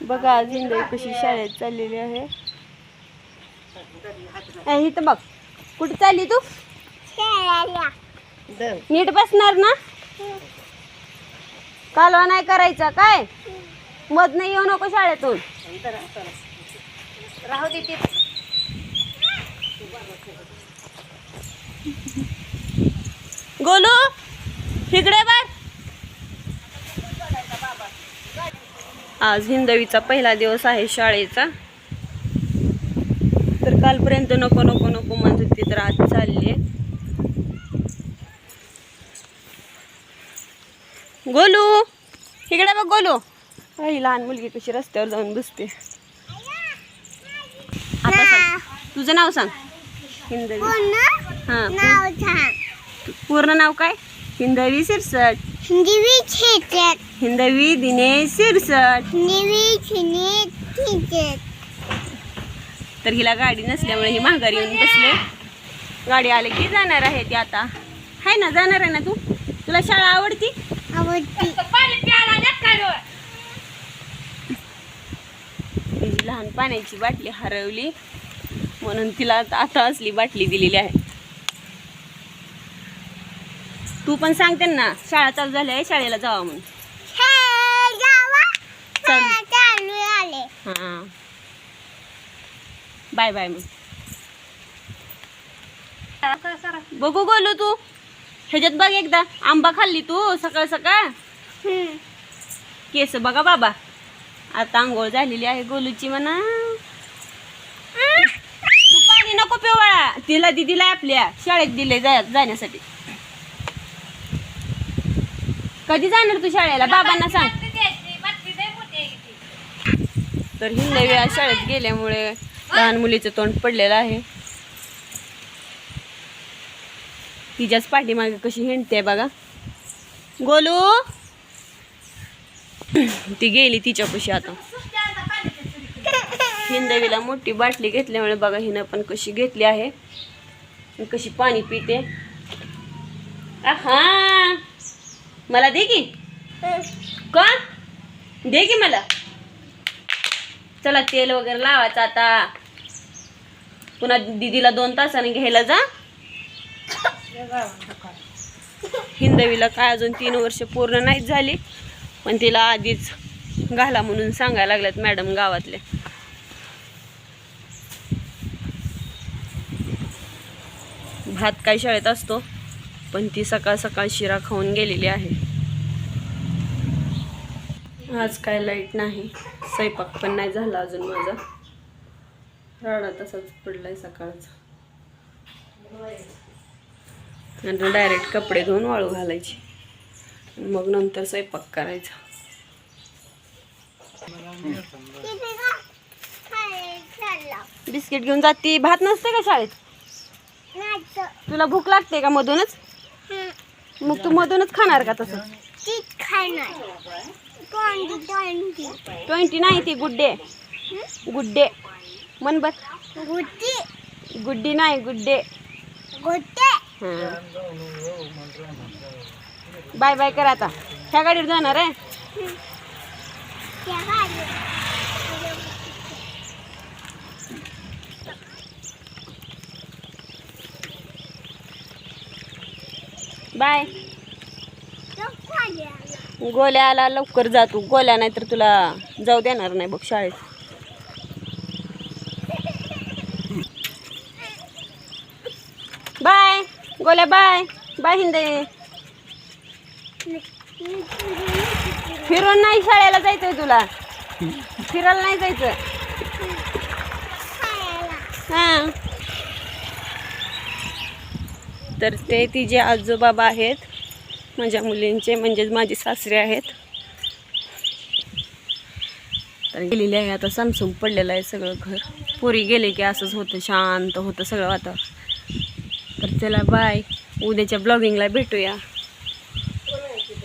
बघा आज कशी शाळेत चाललेली आहे. ए, इथं बघ. कुठे चालली तू? नीट बसणार ना? कालवा नाही करायचा काय? मध नाही येऊ नको शाळेतून. राहू दे गोलू इकडे बर आज हिंदवीचा पहिला दिवस आहे शाळेचा. तर कालपर्यंत नको नको नको म्हणत होती तर आज चालली. गोलू! इकडे बघ गोलू. ही लहान मुलगी कशी रस्त्यावर जाऊन बसते. आता सांग. तुझं नाव सांग. हिंदवी. हां. पूर्ण नाव काय? हिंदवी शिरसट. हिंदवी दिनेश शिरसट. तर हिला गाडी नसल्यामुळे ही माघारी येऊन बसले. गाडी आले की जाणार आहे ती आता. आहे ना जाणार आहे ना तू? तुला शाळा आवडती? तिची लहान पाण्याची बाटली हरवली. म्हणून तिला आता आता असली बाटली दिलेली आहे. तू पण सांग त्यांना शाळा चालू झाली आहे शाळेला जावा म्हणून. हां. बाय बाय मग. बघू बोलू तू. ह्याच्यात बघ एकदा आंबा खाल्ली तू सकाळ सकाळ. केस बघा बाबा. आता आंघोळ झालेली आहे गोलूची म्हणा. तू पाणी नको पिवळा तिला दिदीला आपल्या शाळेत दिले जा जाण्यासाठी. कधी जाणार तू शाळेला? बाबांना सांग. तर हिंदवी आज शाळेत गेल्यामुळे लहान मुलीचं तोंड पडलेलं आहे. तिच्याच पाठीमागे कशी हिंडते बघा. गोलू! ती गेली तिच्यापाशी आता. हिंदवीला मोठी बाटली घेतल्यामुळे बघा हिनं पण कशी घेतली आहे. आणि कशी पाणी पिते. हा मला दे की. का दे की मला. चला तेल वगैरे लावायचं आता. पुन्हा दीदीला दोन तासाने घ्यायला जा. हिंदवीला काय अजून तीन वर्ष पूर्ण नाहीच झाली. पण तिला आधीच घाला म्हणून सांगायला लागल्यात मॅडम गावातले. भात काय शाळेत असतो? पण ती सकाळ सकाळ शिरा खाऊन गेलेली आहे. आज काय लाइट नाही. स्वयंपाक पण नाही झाला अजून माझा. राडा तसाच पडलाय सकाळचा. नंतर डायरेक्ट कपडे धुवून वाळू घालायचे. मग नंतर स्वयंपाक करायचा. बिस्किट घेऊन जाती. भात नसते का शाळेत? तुला भूक लागते का मधूनच? मग तू मधूनच खाणार का तसं? ट्वेंटी नाही ती गुड्डे. गुड्डे. मन बर गुड्डी. नाही गुड्डे. हां बाय बाय कर आता. ह्या गाडीवर जाणार आहे? बाय. गोल्याला लवकर जा तू. गोल्या नाही तर तुला जाऊ देणार नाही बघ शाळेत. बाय. गोल्या बाय. बाय हिंदे. फिरून नाही शाळेला जायचंय तुला. फिरायला नाही जायचं. हां. तर ते तिचे आजोबाबा आहेत. माझ्या मुलींचे म्हणजेच माझे सासरे आहेत. तर गेलेले आहे आता सामसूम पडलेलं आहे सगळं घर. पोरी गेले की असंच होतं शांत होतं सगळं वातावरण. तर चला बाय उद्याच्या ब्लॉगिंगला भेटूया.